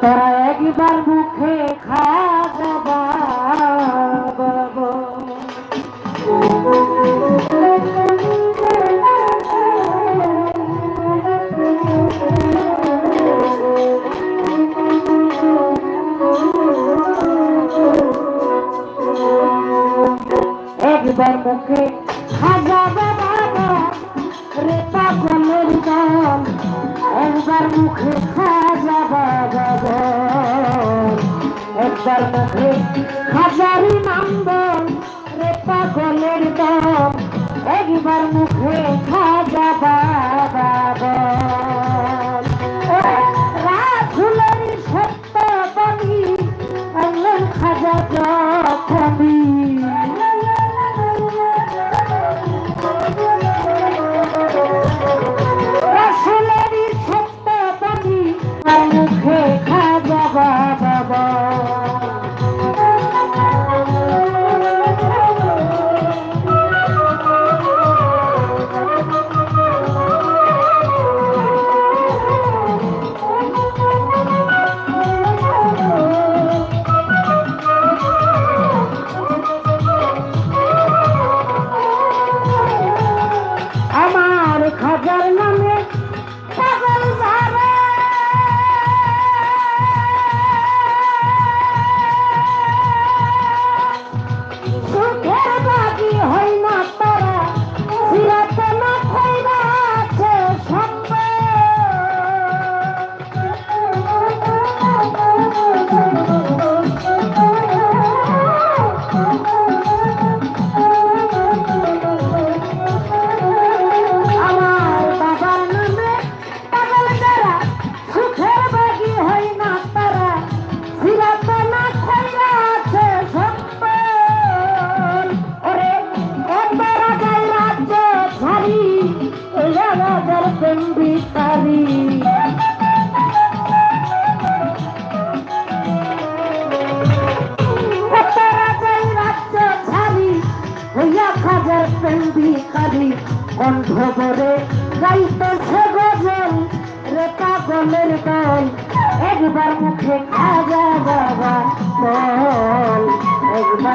তোরা একবার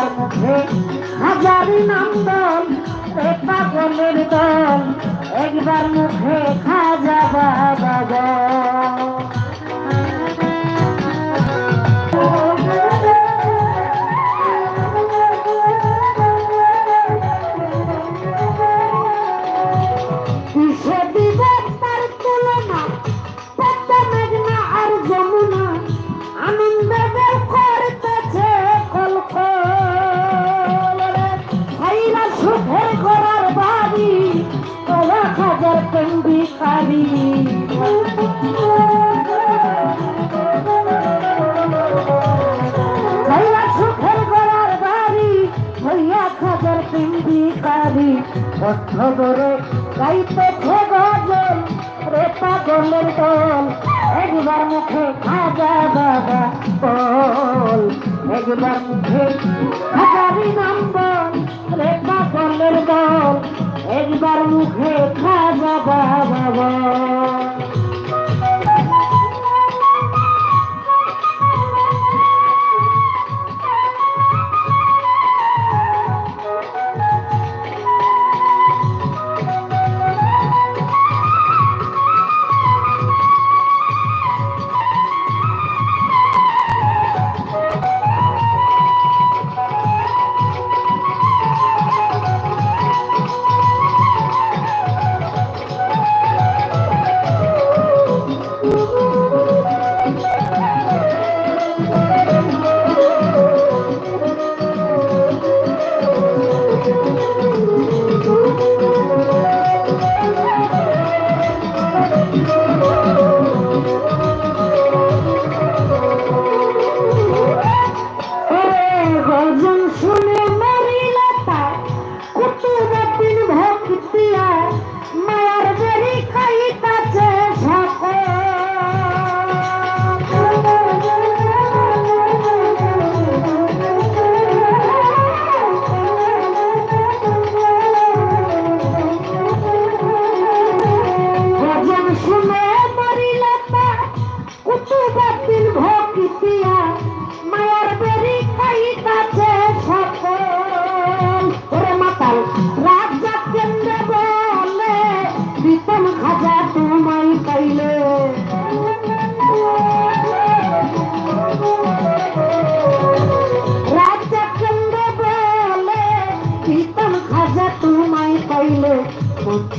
তার মুখে হাজারি নন্দন এ পাগলের দল একবার মুখে খাজা বাবা খবরে গাইতেছে গজল রে পাগলের দল একবার মুখে খাজা বাবা বল একবার মুখে খাজারি নাম বল রে পাগলের দল একবার মুখে খাজা বাবা বল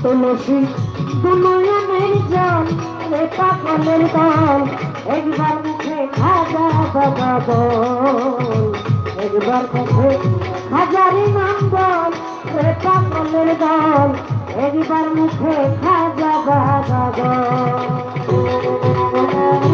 তুলসী দুনয়নের জল রে পাগলের দল। একবার মুখে খাজা বাবা বল। একবার মুখে হাজারি নাম বল, রে পাগলের দল। একবার মুখে খাজা বাবা রাসুলের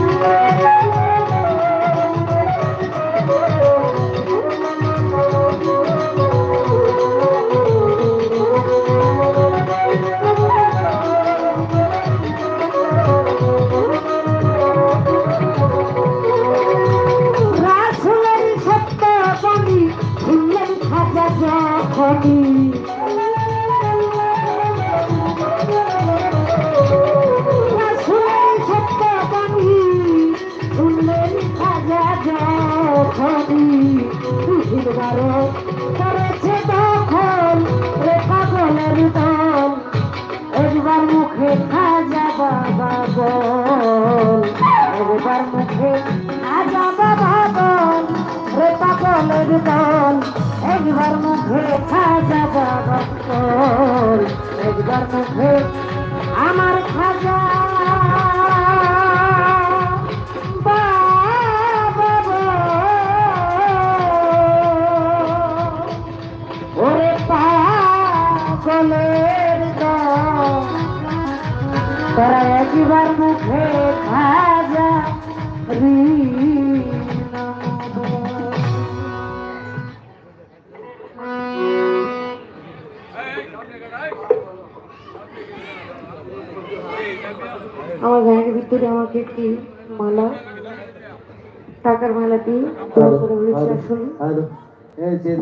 হিলবারো করেছে দখল রে পাগলের দল। একবার মুখে খাজা বাবা একবার মুখে খাজা বাবা বল রে পাগলের দল। একবার মুখে খাজা বাবা একবার মুখে তারা একবার মুখে খাজা আমার ব্যাগের ভিতরে আমাকে একটি মালা টাকার মালা দিয়ে করে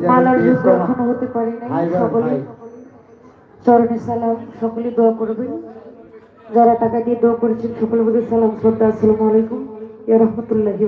মালার যুদ্ধ এখনও হতে পারি নাই সকলে চরণে সালাম সকলে দোয়া করবেন যারা টাকা দিয়ে দোয়া করেছেন সকলে বলে সালাম শ্রদ্ধা আসসালামু আলাইকুম। ইয়া রহমতুল্লাহি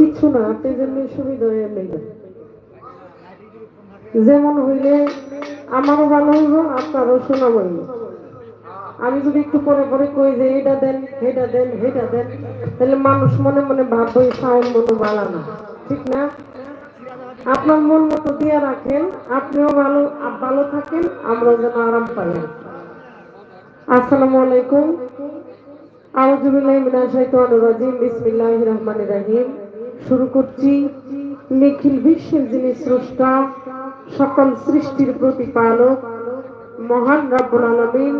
কিছু না আপনি জন্য সুবিধা নেই যেমন হইলে আমারও ভালো হইব, আপনারও শোনা হইব। আমি যদি একটু পরে পরে কই যে এটা দেন এটা দেন এটা দেন, তাহলে মানুষ মনে মনে ভাববে সাউন্ড মতো বালা না। ঠিক না? আপনার মন মতো দিয়ে রাখেন, আপনিও ভালো ভালো থাকেন, আমরা যেন আরাম পাই। আসসালামু আলাইকুম। রহিম শুরু করছি নিখিল বিশ্বের যিনি স্রষ্টা, সকল সৃষ্টির প্রতিপালক, মহান রব্বুল আলামিন।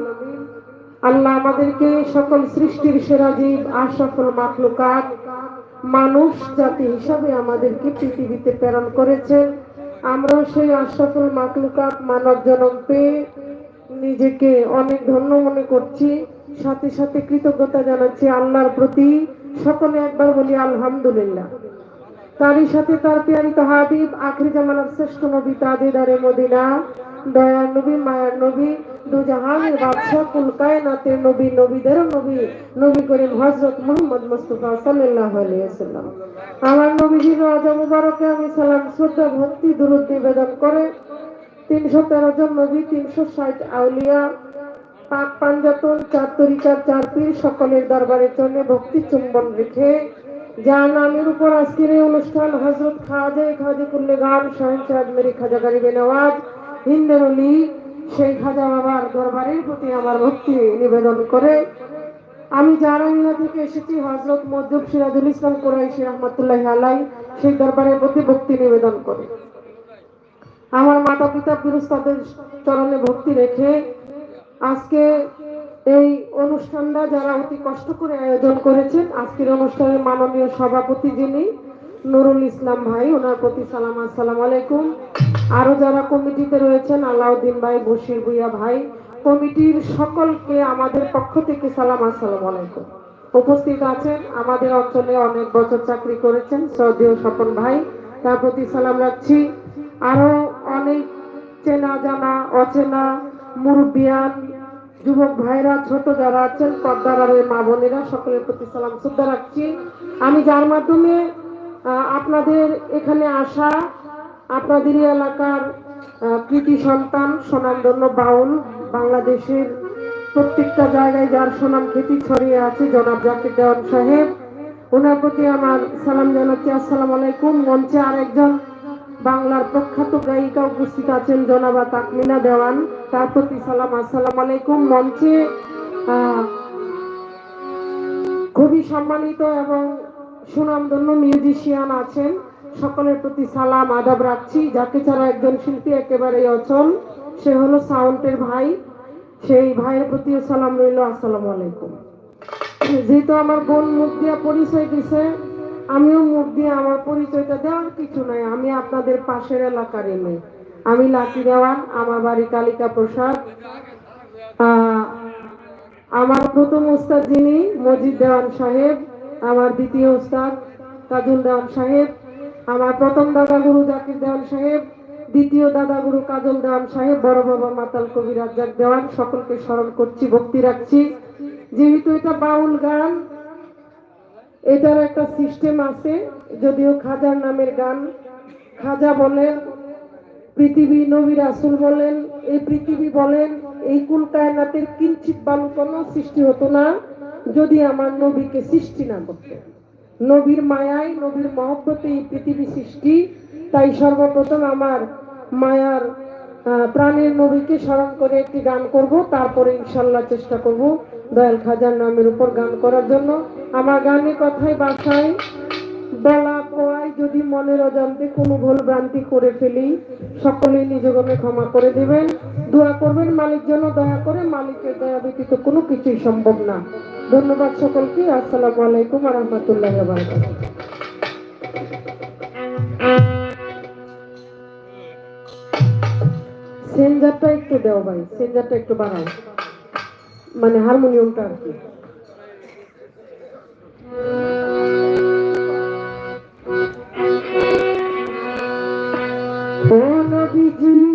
আল্লাহ আমাদেরকে সকল সৃষ্টির মানুষ, জাতি হিসাবে আমাদেরকে পৃথিবীতে প্রেরণ করেছেন। আমরা সেই আশরাফুল মাকলুকাত মানব জন্ম পেয়ে নিজেকে অনেক ধন্য মনে করছি। সাথে সাথে কৃতজ্ঞতা জানাচ্ছি আল্লাহর প্রতি। সকলে একবার বলি আলহামদুলিল্লাহ। তারই সাথে তার পিয়ারিত হাবিব, আখরি জামানার শ্রেষ্ঠ নবী তাদেদারে মদিনা, দয়ার নবী, মায়ার নবী, দুজাহানের বাদশাহ, কুল কায়নাতের নবী, নবীদের নবী নবী করিম আমার রওজা মুবারকে আমি সালাম, শ্রদ্ধা, ভক্তি নিবেদন করে তিনশো তেরো জন নবী, তিনশো ষাট আউলিয়া পাক পাঞ্জাতন চার তরিকার চার পীর সকলের দরবারের জন্য ভক্তি চুম্বন রেখে, যার নামের উপর আজকের এই অনুষ্ঠান হজরত খাজে খাজে কুল্লে গান শাহিন সাহেব মেরি খাজা গরিবে নওয়াজ, হিন্দের সেই খাজা বাবার দরবারের প্রতি আমার ভক্তি নিবেদন করে। আমি জারাঙ্গা থেকে এসেছি, হজরত মজ্জুব সিরাজুল ইসলাম কোরাইশি রহমতুল্লাহ আলাই সেই দরবারের প্রতি ভক্তি নিবেদন করে। আমার মাতা পিতা পুরুষ তাদের চরণে ভক্তি রেখে আজকে এই অনুষ্ঠানটা যারা অতি কষ্ট করে আয়োজন করেছেন, আজকের অনুষ্ঠানের মাননীয় সভাপতি যিনি নুরুল ইসলাম ভাই, ওনার প্রতি সালাম আসসালাম আলাইকুম। আরও যারা কমিটিতে রয়েছেন, আলাউদ্দিন ভাই, বশির ভুইয়া ভাই, কমিটির সকলকে আমাদের পক্ষ থেকে সালাম আসসালাম আলাইকুম। উপস্থিত আছেন আমাদের অঞ্চলে অনেক বছর চাকরি করেছেন শ্রদ্ধেয় স্বপন ভাই, তার প্রতি সালাম রাখছি। আরও অনেক চেনা জানা, অচেনা মুরব্বিয়ান যুবক ভাইরা, ছোট যারা আছেন পর্দার আর মা বোনেরা, সকলের প্রতি সালাম শ্রদ্ধা রাখছি। আমি যার মাধ্যমে আপনাদের এখানে আসা আপনাদেরই এলাকার কৃতি সন্তান সুনামধন্য বাউল, বাংলাদেশের প্রত্যেকটা জায়গায় যার সুনাম খ্যাতি ছড়িয়ে আছে, জনাব জাকির দেওয়ান সাহেব। ওনার প্রতি আমার সালাম জানাচ্ছি। আসসালাম আলাইকুম। মঞ্চে আরেকজন বাংলার প্রখ্যাত গায়িকা উপস্থিত আছেন জনাবা তাকমিনা দেওয়ান। তার প্রতি সালাম, আসসালামু আলাইকুম মঞ্চে। খুবই সম্মানিত এবং সুনামধন্য মিউজিশিয়ান আছেন। সকলের প্রতি সালাম, আদাব রাখছি। যাকে ছাড়া একজন শিল্পী একেবারেই অচল, সে হলো সাউন্ডের ভাই। সেই ভাইয়ের প্রতিও সালাম রইল, আসসালামু আলাইকুম। যেহেতু আমার বোন মুখ দিয়া পরিচয় দিছে আমিও মুখ দিয়ে আমার পরিচয়টা দেওয়ার কিছু নাই, আমি আপনাদের পাশের এলাকার মেয়ে। আমি লাকি দেওয়ান, আমার বাড়ি কালিকা প্রসাদ আমার প্রথম উস্তাদ যিনি, মজিদ দেওয়ান সাহেব, আমার দ্বিতীয় উস্তাদ কাজল দেওয়ান সাহেব, আমার প্রথম দাদা গুরু জাকির দেওয়ান সাহেব, দ্বিতীয় দাদা গুরু কাজল দেওয়ান সাহেব, বড় বাবা মাতাল কবি রাজ্জাক দেওয়ান, সকলকে স্মরণ করছি, ভক্তি রাখছি। যেহেতু এটা বাউল গান এটার একটা সিস্টেম আছে, যদিও খাজার নামের গান। খাজা বলেন, পৃথিবী নবী রাসুল বলেন, এই পৃথিবী বলেন, এই কুল কায়নাতের কিঞ্চিত বালু কোনো সৃষ্টি হতো না, যদি আমার নবীকে সৃষ্টি না করতে। নবীর মায়ায় নবীর মহব্বতে এই পৃথিবী সৃষ্টি। তাই সর্বপ্রথম আমার মায়ার প্রাণের নবীকে স্মরণ করে একটি গান করব, তারপরে ইনশাল্লাহ চেষ্টা করব। দয়াল খাজার নামের উপর গান করার জন্য। আমার গানের কথায় বাসায় বলা কোয়ায় যদি মনের অজান্তে কোনো ভুল ভ্রান্তি করে ফেলি, সকলেই নিজগণে ক্ষমা করে দেবেন। দোয়া করবেন মালিক যেন দয়া করে মালিকের দয়া ব্যতীত কোনো কিছুই সম্ভব না। ধন্যবাদ সকলকে। আসসালামু আলাইকুম রহমতুল্লাহ সেন্জারটা একটু দেও ভাই, সেন্জারটা একটু বাড়াও। মানে হারমোনিয়ামটা আর কি ও নবীজি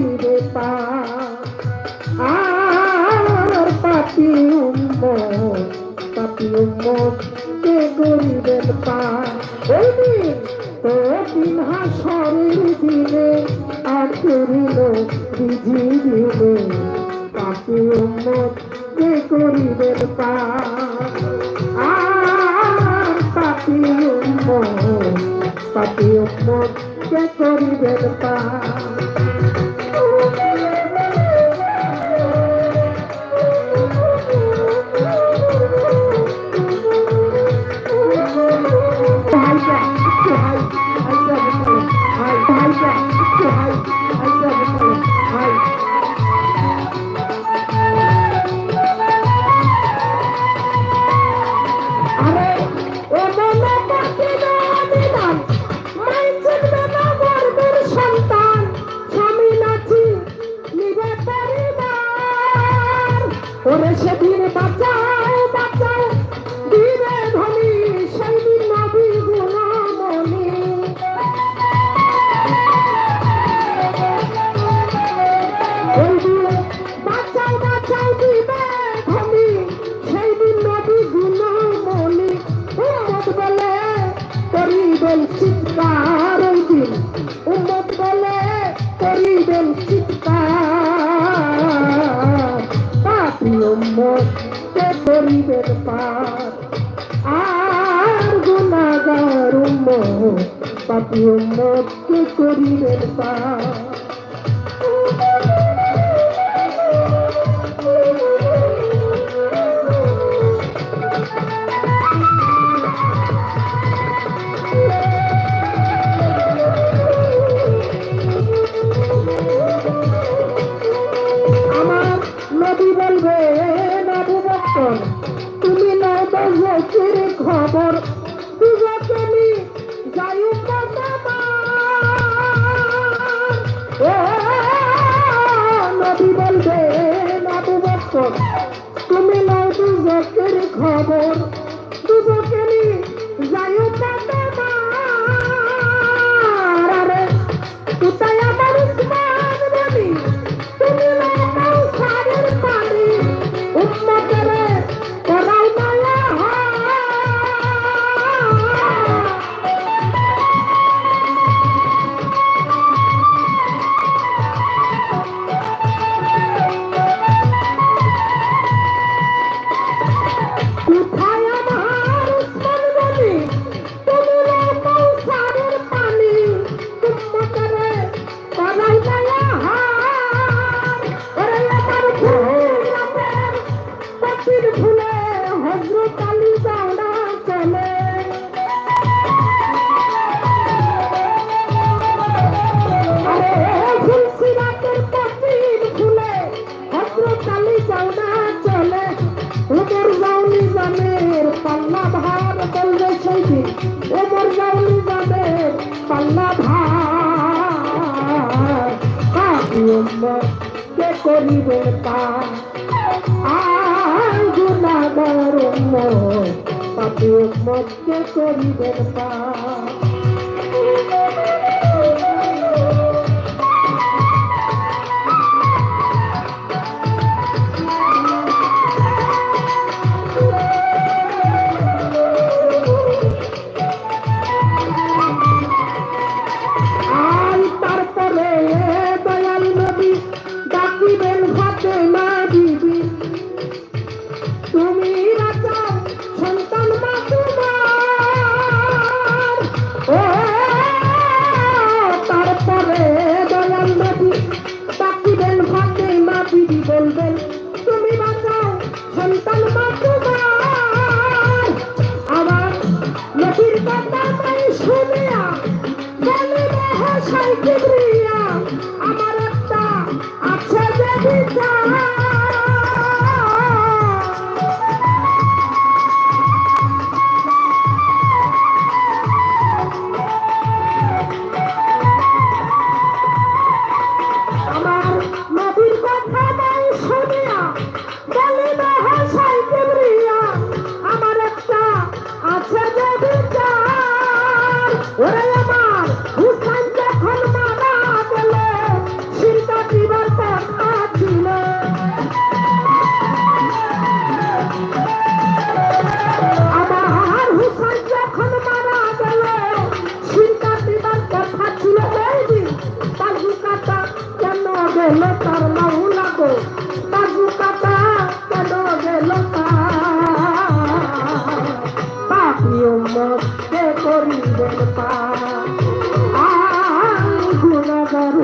করিবে পা আর পাপি উম্মত পাপি উম্মত কে করিবেন পা ওই দিন হাসরের দিনে পা আর পাপি? উম্মত পাপি পার পাপি উম্মত কে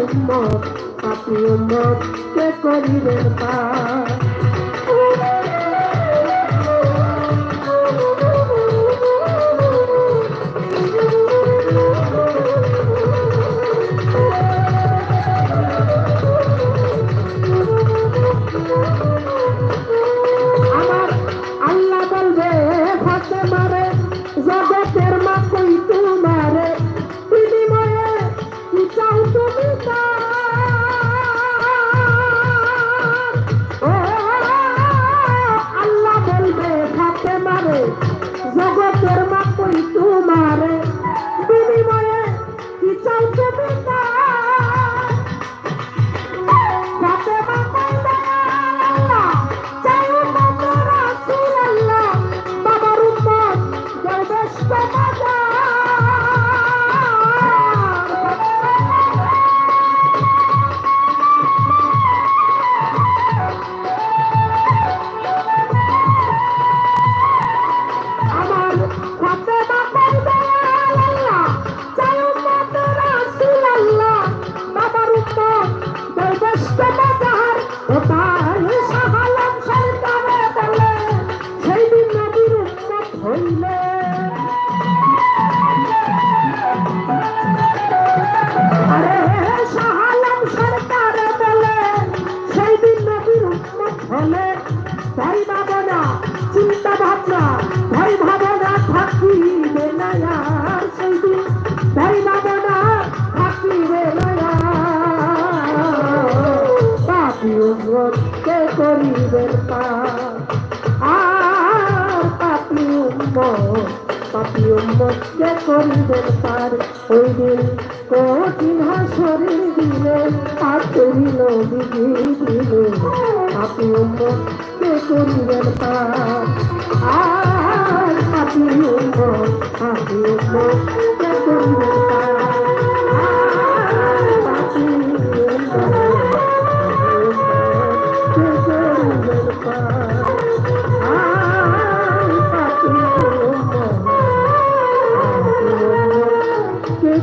উম্মত আপনি উম্মত কে করিবে পা পাপিও কে করিবেন আর পাপিও পাপিও কে করিবেন পার ওই দিন কঠিন হাসরে দিলে পাতুরি নদী দিলে পাপিও কে করিবেন পার আর পাপিও পাপিও কে করিবেন পার আমি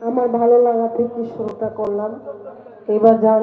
আমার ভালো লাগা থেকে শুরুটা করলাম। এবার যাও